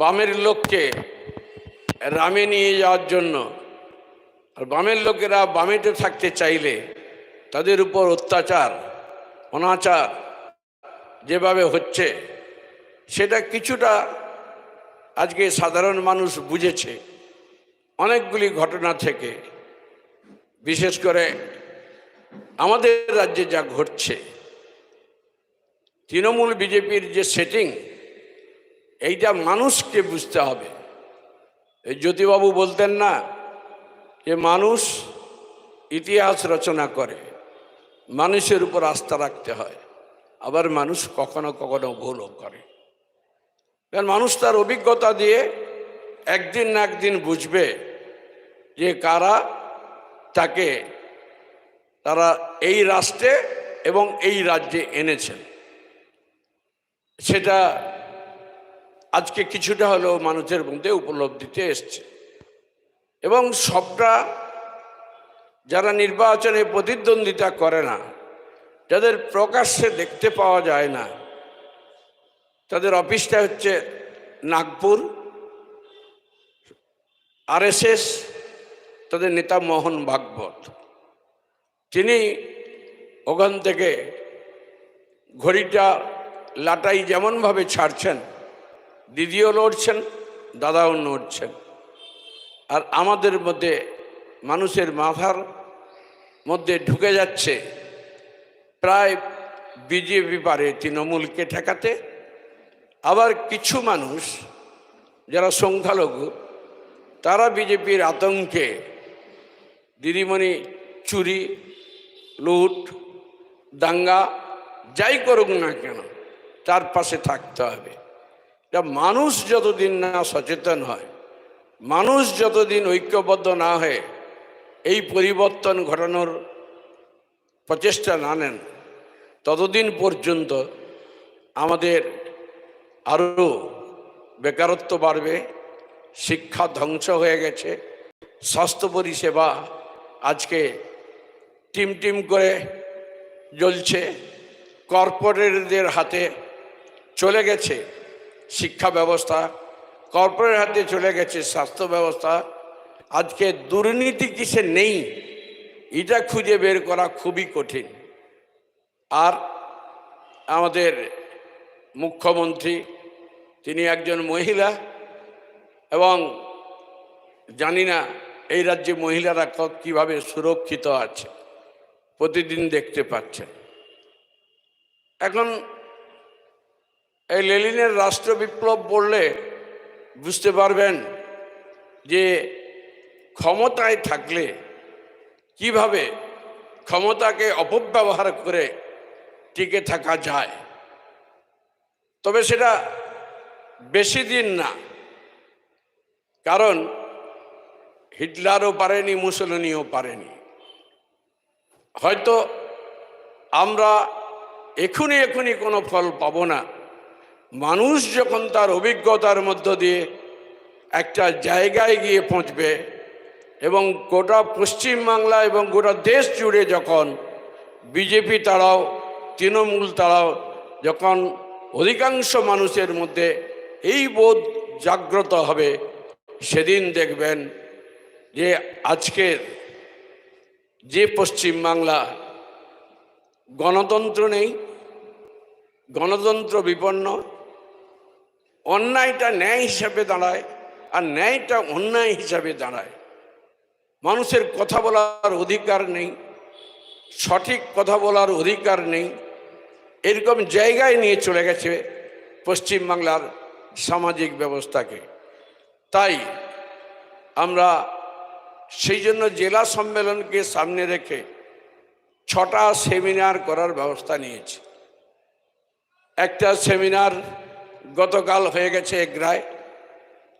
বামের লোককে রামে নিয়ে যাওয়ার জন্য। আর বামের লোকেরা বামেতে থাকতে চাইলে তাদের উপর অত্যাচার, অনাচার যেভাবে হচ্ছে, সেটা কিছুটা আজকে সাধারণ মানুষ বুঝেছে। অনেকগুলি ঘটনা থেকে, বিশেষ করে আমাদের রাজ্যে যা ঘটছে, তৃণমূল বিজেপির যে সেটিং এইটা মানুষকে বুঝতে হবে। এই জ্যোতিবাবু বলতেন না যে মানুষ ইতিহাস রচনা করে, মানুষের উপর আস্থা রাখতে হয়, আবার মানুষ কখনো কখনো ভুলও করে। কারণ মানুষ তার অভিজ্ঞতা দিয়ে একদিন না একদিন বুঝবে যে কারা তাকে তারা এই রাষ্ট্রে এবং এই রাজ্যে এনেছেন। সেটা আজকে কিছুটা হলেও মানুষের মধ্যে উপলব্ধিতে এসছে। এবং সবটা যারা নির্বাচনে প্রতিদ্বন্দ্বিতা করে না, যাদের প্রকাশ্যে দেখতে পাওয়া যায় না, তাদের অফিসটা হচ্ছে নাগপুর, আরএসএস, তাদের নেতা মোহন ভাগবত। তিনি ওখান থেকে ঘড়িটা, লাটাই যেমনভাবে ছাড়ছেন দিদিও লড়ছেন, দাদাও নড়ছেন। আর আমাদের মধ্যে মানুষের মাথার মধ্যে ঢুকে যাচ্ছে, প্রায় বিজেপি পারে তৃণমূলকে ঠেকাতে। আবার কিছু মানুষ, যারা সংখ্যালঘু, তারা বিজেপির আতঙ্কে দিদিমণি চুরি, লুট, দাঙ্গা, যাই করুক না কেন, তার পাশে থাকতে হবে। তা মানুষ যতদিন না সচেতন হয়, মানুষ যতদিন ঐক্যবদ্ধ না হয়ে এই পরিবর্তন ঘটানোর প্রচেষ্টা না নেন, ততদিন পর্যন্ত আমাদের আরও বেকারত্ব বাড়বে, শিক্ষা ধ্বংস হয়ে গেছে, স্বাস্থ্য পরিষেবা আজকে টিম টিম করে জ্বলছে, কর্পোরেটদের হাতে চলে গেছে। শিক্ষা ব্যবস্থা কর্পোরেট হাতে চলে গেছে স্বাস্থ্য ব্যবস্থা। আজকে দুর্নীতি কিসে নেই, এটা খুঁজে বের করা খুবই কঠিন। আর আমাদের মুখ্যমন্ত্রী, তিনি একজন মহিলা, এবং জানি না এই রাজ্যে মহিলারা কীভাবে সুরক্ষিত আছে, প্রতিদিন দেখতে পাচ্ছেন। এখন এই লেলিনের রাষ্ট্র বিপ্লব বললে বুঝতে পারবেন যে ক্ষমতায় থাকলে কীভাবে ক্ষমতাকে অপব্যবহার করে টিকে থাকা যায়। তবে সেটা বেশি দিন না, কারণ হিটলারও পারেনি, মুসলিনিও পারেনি। হয়তো আমরা এখনই এখনই কোনো ফল পাবো না। মানুষ যখন তার অভিজ্ঞতার মধ্য দিয়ে একটা জায়গায় গিয়ে পৌঁছবে এবং গোটা পশ্চিমবাংলা এবং গোটা দেশ জুড়ে যখন বিজেপি তারাও, তৃণমূল তারাও যখন অধিকাংশ মানুষের মধ্যে এই বোধ জাগ্রত হবে, সেদিন দেখবেন যে আজকের যে পশ্চিমবাংলা গণতন্ত্র নেই, গণতন্ত্র বিপন্ন অন্যায়টা ন্যায় হিসাবে দাঁড়ায় আর ন্যায়টা অন্যায় হিসাবে দাঁড়ায়। মানুষের কথা বলার অধিকার নেই, সঠিক কথা বলার অধিকার নেই। এরকম জায়গায় নিয়ে চলে গেছে পশ্চিমবাংলার সামাজিক ব্যবস্থাকে। তাই আমরা সেই জন্য জেলা সম্মেলনকে সামনে রেখে ছটা সেমিনার করার ব্যবস্থা নিয়েছি। একটা সেমিনার গতকাল হয়ে গেছে এগ্রায়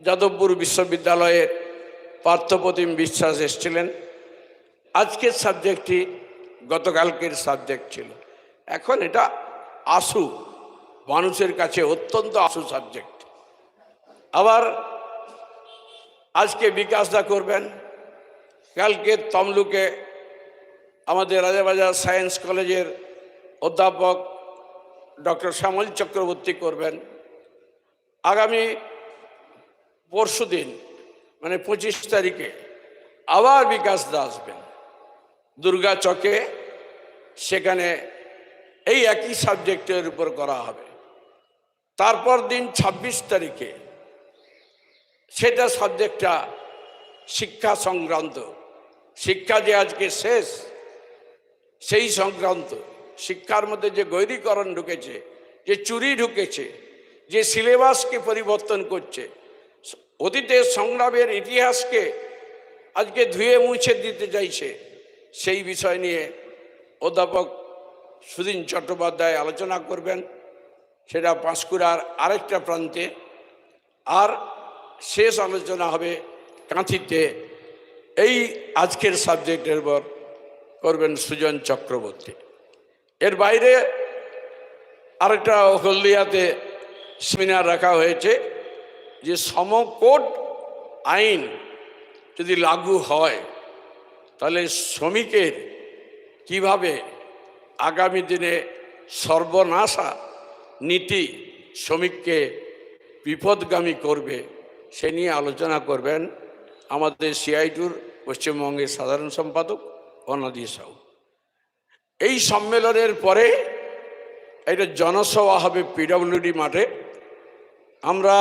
যাদবপুর বিশ্ববিদ্যালয়ের পার্থপ্রতিম বিশ্বাস এসেছিলেন। আজকের সাবজেক্টটি গতকালকের সাবজেক্ট ছিল। এখন এটা আশু, মানুষের কাছে অত্যন্ত আশু সাবজেক্ট। আবার আজকে বিকাশদা করবেন। কালকে তমলুকে আমাদের রাজাবাজার সায়েন্স কলেজের অধ্যাপক ডক্টর শ্যামল চক্রবর্তী করবেন। আগামী পরশু দিন মানে পঁচিশ তারিখে আবার বিকাশ দা আসবেন। দুর্গা চকে সেখানে এই একই সাবজেক্টের উপর করা হবে। তারপর দিন ২৬ তারিখে সেটা সাবজেক্টটা শিক্ষা সংক্রান্ত। শিক্ষা যে আজকে শেষ, সেই সংক্রান্ত। শিক্ষার মধ্যে যে গৈরীকরণ ঢুকেছে, যে চুরি ঢুকেছে যে সিলেবাসকে পরিবর্তন করছে। অতীতের সংগ্রামের ইতিহাসকে আজকে ধুয়ে মুছে দিতে চাইছে, সেই বিষয় নিয়ে অধ্যাপক সুদিন চট্টোপাধ্যায় আলোচনা করবেন। সেটা পাঁশকুড়ার আরেকটা প্রান্তে। আর শেষ আলোচনা হবে কাঁথিতে। এই আজকের সাবজেক্টের উপর করবেন সুজন চক্রবর্তী। এর বাইরে আরেকটা হলদিয়াতে সেমিনার রাখা হয়েছে যে সমকোট আইন যদি লাগু হয়, তাহলে শ্রমিকের কীভাবে আগামী দিনে সর্বনাশা নীতি শ্রমিককে বিপদগামী করবে, সে নিয়ে আলোচনা করবেন আমাদের সিআইটুর পশ্চিমবঙ্গের সাধারণ সম্পাদক অনাদি সাউ এই সম্মেলনের পরে একটা জনসভা হবে পিডব্লিউডি মাঠে। আমরা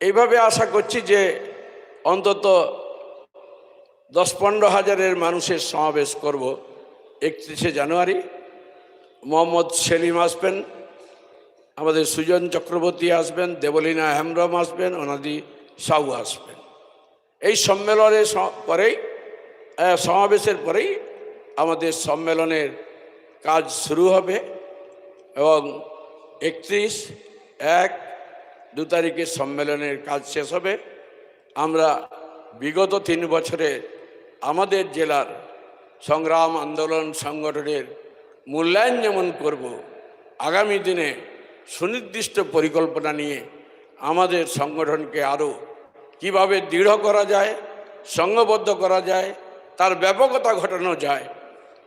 এইভাবে আশা করছি যে অন্তত দশ পনেরো হাজারের মানুষের সমাবেশ করব একত্রিশে জানুয়ারি। মোহাম্মদ সেলিম আসবেন, আমাদের সুজন চক্রবর্তী আসবেন, দেবলীনা হেমব্রম আসবেন, অনাদি সাউ আসবেন। এই সম্মেলনের পরেই সমাবেশের পরেই আমাদের সম্মেলনের কাজ শুরু হবে এবং একত্রিশ, এক, দু তারিখে সম্মেলনের কাজ শেষ হবে। আমরা বিগত তিন বছরে আমাদের জেলার সংগ্রাম আন্দোলন সংগঠনের মূল্যায়ন যেমন করব, আগামী দিনে সুনির্দিষ্ট পরিকল্পনা নিয়ে আমাদের সংগঠনকে আরও কীভাবে দৃঢ় করা যায় সংঘবদ্ধ করা যায়, তার ব্যাপকতা ঘটানো যায়,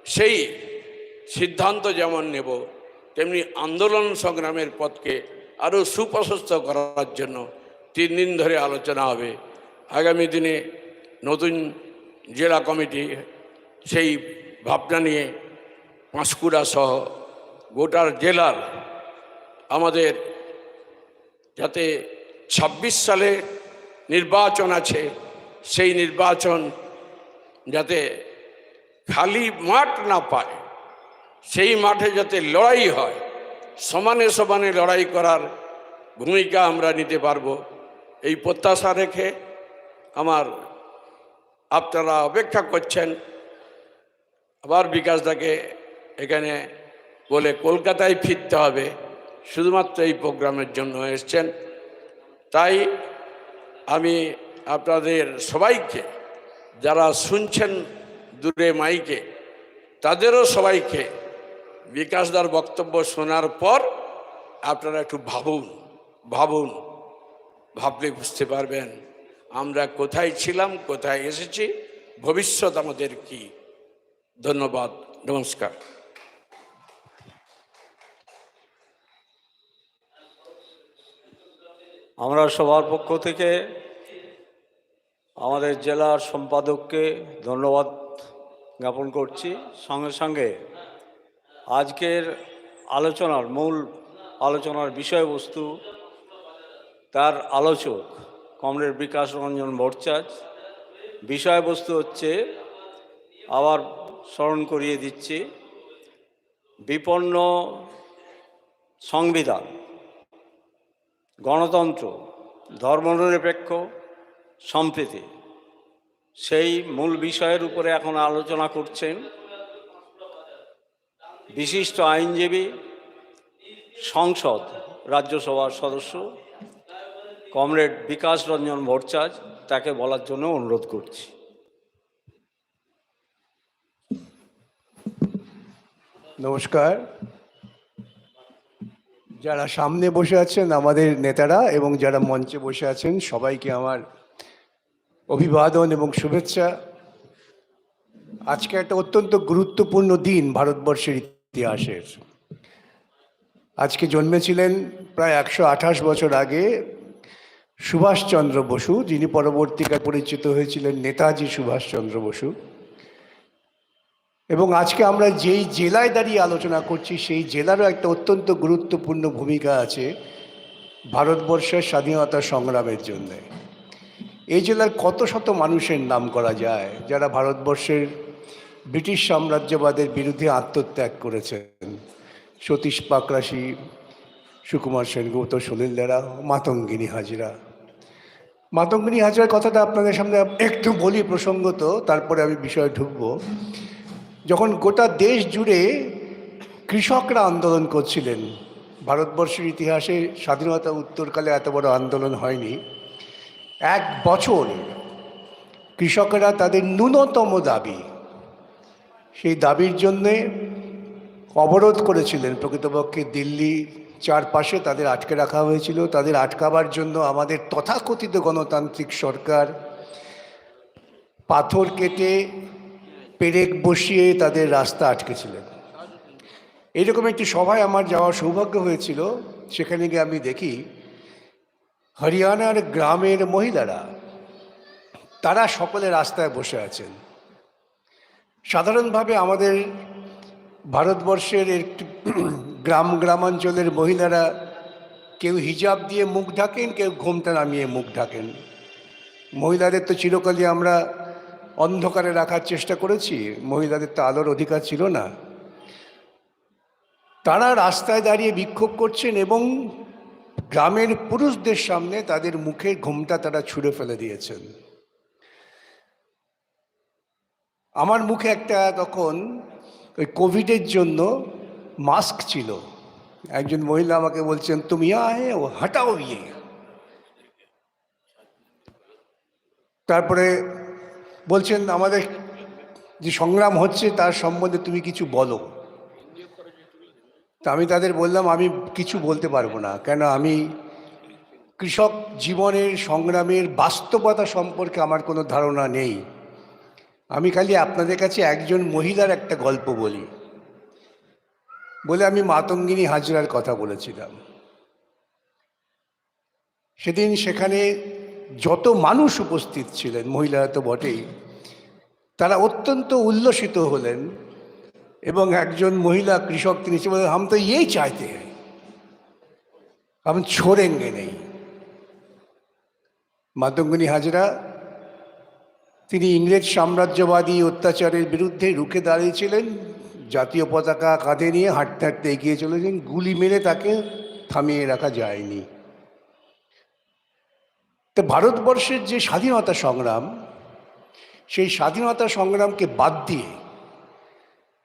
সেই সিদ্ধান্ত যেমন নেব তেমনি আন্দোলন সংগ্রামের পথকে আরও সুপ্রশস্ত করার জন্য তিন দিন ধরে আলোচনা হবে। আগামী দিনে নতুন জেলা কমিটি সেই ভাবনা নিয়ে পাঁশকুড়া সহ গোটার জেলার আমাদের যাতে ২৬ সালে নির্বাচন আছে, সেই নির্বাচন যাতে খালি মাঠ না পায় সেই মাঠে যাতে লড়াই হয়, সমানে সমানে লড়াই করার ভূমিকা আমরা নিতে পারব। এই প্রত্যাশা রেখে আমার আপনারা অপেক্ষা করছেন। আবার বিকাশদাকে এখানে বলে কলকাতায় ফিরতে হবে। শুধুমাত্র এই প্রোগ্রামের জন্য এসছেন। তাই আমি আপনাদের সবাইকে, যারা শুনছেন দূরে মাইকে, তাদেরও সবাইকে বিকাশদার বক্তব্য শোনার পর আপনারা একটু ভাবুন ভাবুন, ভাবলে বুঝতে পারবেন আমরা কোথায় ছিলাম, কোথায় এসেছি, ভবিষ্যৎ আমাদের কি? ধন্যবাদ, নমস্কার। আমরা সবার পক্ষ থেকে আমাদের জেলার সম্পাদককে ধন্যবাদ জ্ঞাপন করছি। সঙ্গে সঙ্গে আজকের আলোচনার মূল আলোচনার বিষয়বস্তু তার আলোচক কমরেড বিকাশ রঞ্জন ভট্টাচার্য। বিষয়বস্তু হচ্ছে, আবার স্মরণ করিয়ে দিচ্ছি, বিপন্ন সংবিধান, গণতন্ত্র, ধর্মনিরপেক্ষ সম্প্রীতি। সেই মূল বিষয়ের উপরে এখন আলোচনা করছেন বিশিষ্ট আইনজীবী, সংসদ রাজ্যসভার সদস্য, কমরেড বিকাশ রঞ্জন ভট্টাচার্য তাকে বলার জন্য অনুরোধ করছি। নমস্কার। যারা সামনে বসে আছেন আমাদের নেতারা এবং যারা মঞ্চে বসে আছেন, সবাইকে আমার অভিবাদন এবং শুভেচ্ছা। আজকে একটা অত্যন্ত গুরুত্বপূর্ণ দিন ভারতবর্ষের ইতিহাসের। আজকে জন্মেছিলেন প্রায় একশো আঠাশ বছর আগে সুভাষচন্দ্র বসু, যিনি পরবর্তীকালে পরিচিত হয়েছিলেন নেতাজি সুভাষচন্দ্র বসু। এবং আজকে আমরা যেই জেলায় দাঁড়িয়ে আলোচনা করছি, সেই জেলারও একটা অত্যন্ত গুরুত্বপূর্ণ ভূমিকা আছে ভারতবর্ষের স্বাধীনতা সংগ্রামের জন্য। এই জেলার কত শত মানুষের নাম করা যায়, যারা ভারতবর্ষের ব্রিটিশ সাম্রাজ্যবাদের বিরুদ্ধে আত্মত্যাগ করেছেন। সতীশ পাকরাশি, সুকুমার সেনগুপ্ত, সুনীল দেরা, মাতঙ্গিনী হাজিরা। মাতঙ্গিনী হাজিরার কথাটা আপনাদের সামনে একটু বলি প্রসঙ্গত, তারপরে আমি বিষয়ে ঢুকবো। যখন গোটা দেশ জুড়ে কৃষকরা আন্দোলন করছিলেন, ভারতবর্ষের ইতিহাসে স্বাধীনতা উত্তরকালে এত বড় আন্দোলন হয়নি। এক বছর কৃষকেরা তাদের ন্যূনতম দাবি সেই দাবির জন্যে অবরোধ করেছিলেন প্রকৃতপক্ষে দিল্লি চারপাশে তাদের আটকে রাখা হয়েছিল। তাদের আটকাবার জন্য আমাদের তথাকথিত গণতান্ত্রিক সরকার পাথর কেটে পেরেক বসিয়ে তাদের রাস্তা আটকেছিলেন। এরকম একটি সভায় আমার যাওয়ার সৌভাগ্য হয়েছিল। সেখানে গিয়ে আমি দেখি হরিয়ানার গ্রামের মহিলারা, তারা সকলে রাস্তায় বসে আছেন। সাধারণভাবে আমাদের ভারতবর্ষের একটি গ্রাম গ্রামাঞ্চলের মহিলারা কেউ হিজাব দিয়ে মুখ ঢাকেন, কেউ ঘোমটা নামিয়ে মুখ ঢাকেন। মহিলাদের তো চিরকালই আমরা অন্ধকারে রাখার চেষ্টা করেছি, মহিলাদের তো আলোর অধিকার ছিল না। তারা রাস্তায় দাঁড়িয়ে বিক্ষোভ করছেন এবং গ্রামের পুরুষদের সামনে তাদের মুখের ঘোমটা তারা ছুঁড়ে ফেলে দিয়েছেন। আমার মুখে একটা তখন ওই কোভিডের জন্য মাস্ক ছিল। একজন মহিলা আমাকে বলছেন, তুমি আয়ে, ও হাঁটাও ইয়ে তারপরে বলছেন, আমাদের যে সংগ্রাম হচ্ছে, তার সম্বন্ধে তুমি কিছু বলো। তা আমি তাদের বললাম, আমি কিছু বলতে পারব না। কেন আমি কৃষক জীবনের সংগ্রামের বাস্তবতা সম্পর্কে আমার কোনো ধারণা নেই। আমি খালি আপনাদের কাছে একজন মহিলার একটা গল্প বলি বলে আমি মাতঙ্গিনী হাজরার কথা বলেছিলাম সেদিন সেখানে যত মানুষ উপস্থিত ছিলেন মহিলারা তো বটেই তারা অত্যন্ত উল্লসিত হলেন এবং একজন মহিলা কৃষক তিনি বলেন হাম তো এই চাইতে हैं हम छोड़ेंगे नहीं মাতঙ্গিনী হাজরা তিনি ইংরেজ সাম্রাজ্যবাদী অত্যাচারের বিরুদ্ধে রুখে দাঁড়িয়েছিলেন, জাতীয় পতাকা কাঁধে নিয়ে হাঁটতে হাঁটতে এগিয়ে চলেছেন, গুলি মেরে তাকে থামিয়ে রাখা যায়নি। তো ভারতবর্ষের যে স্বাধীনতা সংগ্রাম, সেই স্বাধীনতা সংগ্রামকে বাদ দিয়ে,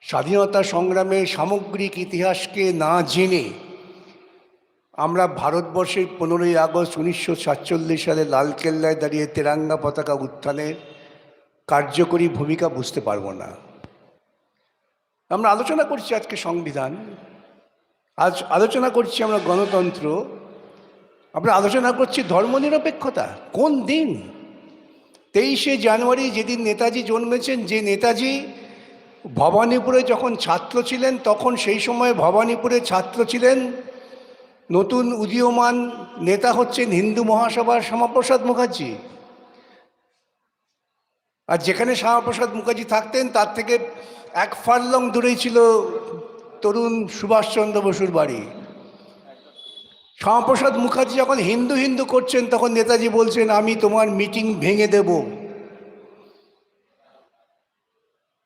স্বাধীনতা সংগ্রামের সামগ্রিক ইতিহাসকে না জেনে আমরা ভারতবর্ষের পনেরোই আগস্ট উনিশশো সাতচল্লিশ সালে লালকেল্লায় দাঁড়িয়ে তেরাঙ্গা পতাকা উত্থানের কার্যকরী ভূমিকা বুঝতে পারব না। আমরা আলোচনা করছি আজকে সংবিধান। আজ আলোচনা করছি আমরা গণতন্ত্র। আমরা আলোচনা করছি ধর্মনিরপেক্ষতা। কোন দিন? তেইশে জানুয়ারি যেদিন নেতাজি জন্মেছেন, যে নেতাজি ভবানীপুরে যখন ছাত্র ছিলেন, তখন সেই সময় ভবানীপুরে ছাত্র ছিলেন। নতুন উদীয়মান নেতা হচ্ছেন হিন্দু মহাসভার শ্যামাপ্রসাদ মুখার্জি। আর যেখানে শ্যামাপ্রসাদ মুখার্জি থাকতেন, তার থেকে এক ফারলং দূরেই ছিল তরুণ সুভাষচন্দ্র বসুর বাড়ি। শ্যামাপ্রসাদ মুখার্জি যখন হিন্দু হিন্দু করছেন, তখন নেতাজি বলছেন, আমি তোমার মিটিং ভেঙে দেব।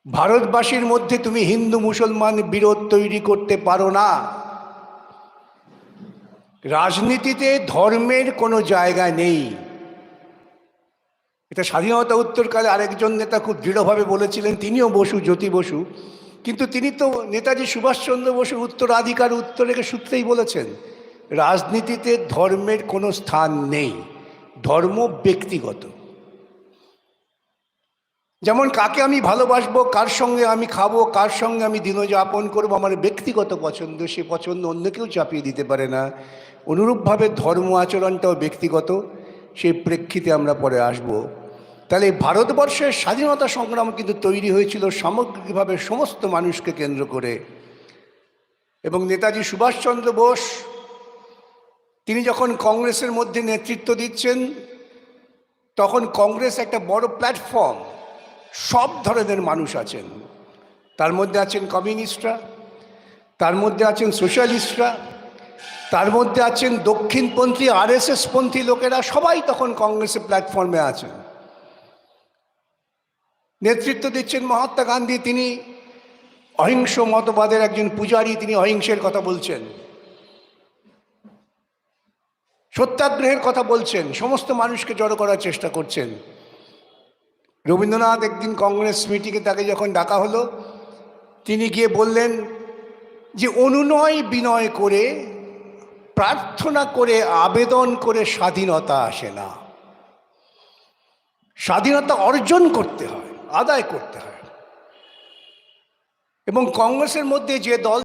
ভারতবাসীর মধ্যে তুমি হিন্দু মুসলমান বিরোধ তৈরি করতে পারো না। রাজনীতিতে ধর্মের কোনো জায়গা নেই। এটা স্বাধীনতা উত্তরকালে আরেকজন নেতা খুব দৃঢ়ভাবে বলেছিলেন, তিনিও বসু, জ্যোতি বসু। কিন্তু তিনি তো নেতাজি সুভাষচন্দ্র বসুর উত্তরাধিকার উত্তরের সূত্রেই বলেছেন, রাজনীতিতে ধর্মের কোনো স্থান নেই, ধর্ম ব্যক্তিগত। যেমন কাকে আমি ভালোবাসবো, কার সঙ্গে আমি খাব, কার সঙ্গে আমি দিনযাপন করব, আমার ব্যক্তিগত পছন্দ, সে পছন্দ অন্য কেউ চাপিয়ে দিতে পারে না। অনুরূপভাবে ধর্ম আচরণটাও ব্যক্তিগত। সেই প্রেক্ষিতে আমরা পরে আসব। তাহলে ভারতবর্ষের স্বাধীনতা সংগ্রাম কিন্তু তৈরি হয়েছিল সামগ্রিকভাবে সমস্ত মানুষকে কেন্দ্র করে। এবং নেতাজি সুভাষচন্দ্র বোস, তিনি যখন কংগ্রেসের মধ্যে নেতৃত্ব দিচ্ছেন, তখন কংগ্রেস একটা বড় প্ল্যাটফর্ম, সব ধরনের মানুষ আছেন। তার মধ্যে আছেন কমিউনিস্টরা, তার মধ্যে আছেন সোশ্যালিস্টরা তার মধ্যে আছেন দক্ষিণপন্থী আরএসএস পন্থী লোকেরা, সবাই তখন কংগ্রেসের প্ল্যাটফর্মে আছেন। নেতৃত্ব দিচ্ছেন মহাত্মা গান্ধী, তিনি অহিংস মতবাদের একজন পূজারী, তিনি অহিংসের কথা বলছেন। সত্যাগ্রহের কথা বলছেন, সমস্ত মানুষকে জড়ো করার চেষ্টা করছেন। রবীন্দ্রনাথ একদিন কংগ্রেস মিটিংয়ে তাকে যখন ডাকা হলো, তিনি গিয়ে বললেন যে, অনুনয় বিনয় করে প্রার্থনা করে, আবেদন করে স্বাধীনতা আসে না। স্বাধীনতা অর্জন করতে হয়, আদায় করতে হয়। এবং কংগ্রেসের মধ্যে যে দল